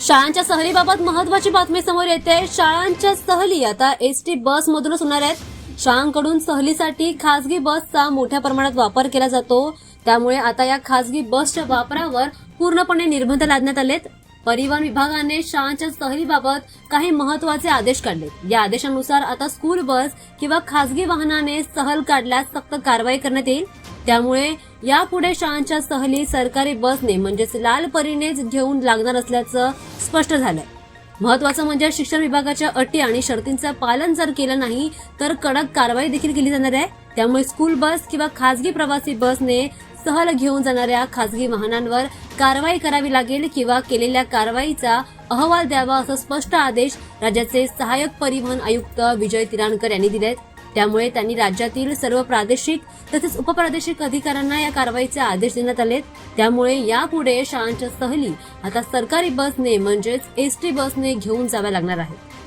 शाळांच्या सहलीबाबत महत्वाची बातमी समोर येते. शाळांच्या सहली आता एस टी बस मधूनच होणार आहेत. शाळांकडून सहलीसाठी खासगी बसचा मोठ्या प्रमाणात वापर केला जातो. त्यामुळे आता या खासगी बसच्या वापरावर पूर्णपणे निर्बंध लादण्यात आलेत. परिवहन विभागाने शाळांच्या सहलीबाबत काही महत्त्वाचे आदेश काढले. या आदेशानुसार आता स्कूल बस किंवा खासगी वाहनाने सहल काढल्यास सक्त कारवाई करण्यात येईल. त्यामुळे यापुढे शाळांच्या सहली सरकारी बसने म्हणजेच लाल परीनेच घेऊन लागणार असल्याचं स्पष्ट झालंय. महत्वाचं म्हणजे शिक्षण विभागाच्या अटी आणि शर्तींचं पालन जर केलं नाही तर कडक कारवाई देखील केली जाणार आहे. त्यामुळे स्कूल बस किंवा खासगी प्रवासी बसने सहल घेऊन जाणाऱ्या खासगी वाहनांवर कारवाई करावी लागेल किंवा केलेल्या कारवाईचा अहवाल द्यावा असा स्पष्ट आदेश राज्याचे सहाय्यक परिवहन आयुक्त विजय तिराणकर यांनी दिलेत. त्यामुळे त्यांनी राज्यातील सर्व प्रादेशिक तसेच उपप्रादेशिक अधिकाऱ्यांना या कारवाईचे आदेश देण्यात आलेत. त्यामुळे यापुढे शाळांच्या सहली आता सरकारी बसने म्हणजेच एसटी बसने घेऊन जाव्या लागणार आहेत.